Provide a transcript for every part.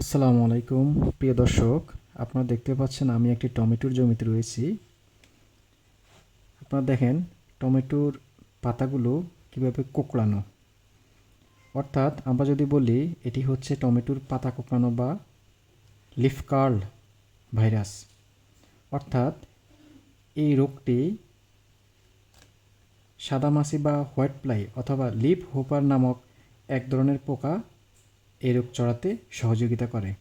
আসসালামু আলাইকুম, প্রিয় দর্শক, আপনারা দেখতে পাচ্ছেন আমি একটি টমেটোর জমিতে রয়েছি। আপনারা দেখেন, টমেটোর পাতাগুলো কীভাবে কোঁকড়ানো। অর্থাৎ আমরা যদি বলি, এটি হচ্ছে টমেটোর পাতা কোঁকড়ানো বা লিফ কার্ল ভাইরাস। অর্থাৎ এই রোগটি সাদামাছি বা হোয়াইট প্লাই অথবা লিপ হোপার নামক এক ধরনের পোকা এই রোগ চড়াতে সহযোগিতা করে।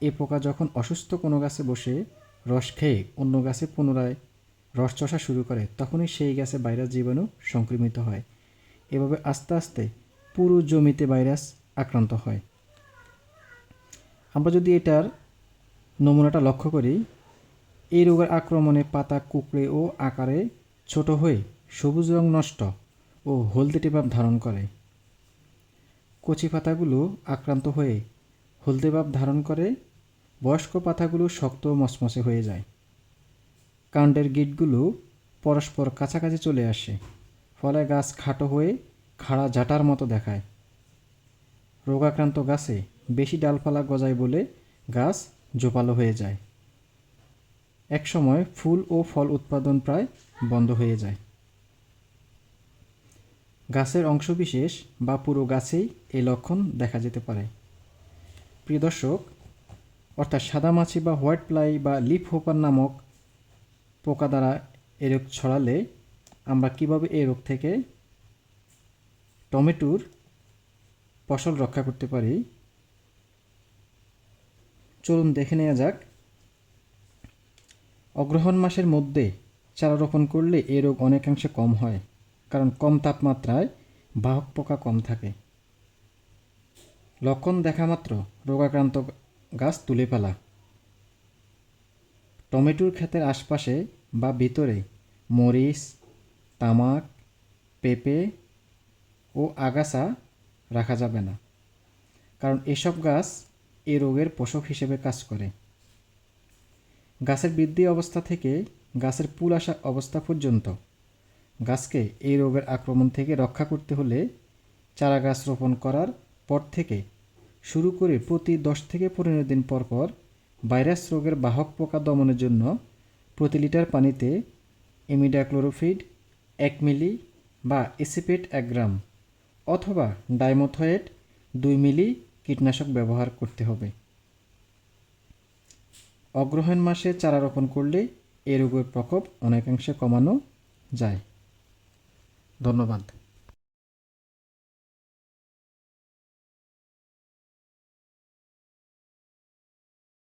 এ পোকা যখন অসুস্থ কোনো গাছে বসে, রস খেয়ে অন্য গাছে পুনরায় রস চষা শুরু করে, তখনই সেই গাছে ভাইরাস জীবাণু সংক্রমিত হয়। এভাবে আস্তে আস্তে পুরো জমিতে ভাইরাস আক্রান্ত হয়। আমরা যদি এটার নমুনাটা লক্ষ্য করি, এই রোগের আক্রমণে পাতা, কুকড়ে ও আকারে ছোট হয়ে সবুজ রং নষ্ট ও হলদেটে ভাব ধারণ করে। কচি পাতাগুলো আক্রান্ত হয়ে হলদে ভাব ধারণ করে, বয়স্ক পাতাগুলো শক্ত মচমচে হয়ে যায়। কাণ্ডের গিটগুলো পরস্পর কাছাকাছি চলে আসে, ফলে গাছ খাটো হয়ে খাড়া জাটার মতো দেখায়। রোগাক্রান্ত গাছে বেশি ডালপালা গজায় বলে গাছ জোপালো হয়ে যায়। একসময় ফুল ও ফল উৎপাদন প্রায় বন্ধ হয়ে যায়। গাছের অংশবিশেষ বা পুরো গাছেই এই লক্ষণ দেখা যেতে পারে। প্রিয় দর্শক, অর্থাৎ সাদামাছি বা হোয়াইট প্লাই বা লিপ হোপার নামক পোকা দ্বারা এ রোগ ছড়ালে আমরা কীভাবে এই রোগ থেকে টমেটোর ফসল রক্ষা করতে পারি? চলুন দেখে নেওয়া যাক। অগ্রহণ মাসের মধ্যে চারা রোপণ করলে এ রোগ অনেকাংশে কম হয়। কারণ কম তাপমাত্রায় বাহক পোকা কম থাকে। লক্ষণ দেখা মাত্র, রোগাক্রান্ত গাছ তুলে ফেলা। টমেটোর ক্ষেতের আশপাশে বা ভিতরে মরিচ, তামাক, পেঁপে ও আগাছা রাখা যাবে না। কারণ এসব গাছ এ রোগের পোষক হিসেবে কাজ করে। গাছের বৃদ্ধি অবস্থা থেকে গাছের পুল আসা অবস্থা পর্যন্ত গাছকে এই রোগের আক্রমণ থেকে রক্ষা করতে হলে চারা গাছ রোপণ করার পর থেকে শুরু করে প্রতি দশ থেকে পনেরো দিন পর পর ভাইরাস রোগের বাহক পোকা দমনের জন্য প্রতি লিটার পানিতে এমিডাক্লোরোফিড এক মিলি বা এসিপেট এক গ্রাম অথবা ডাইমোথয়েট দুই মিলি কীটনাশক ব্যবহার করতে হবে। অগ্রহায়ণ মাসে চারা রোপণ করলে এ রোগের প্রকোপ অনেকাংশে কমানো যায়। ধন্যবাদ।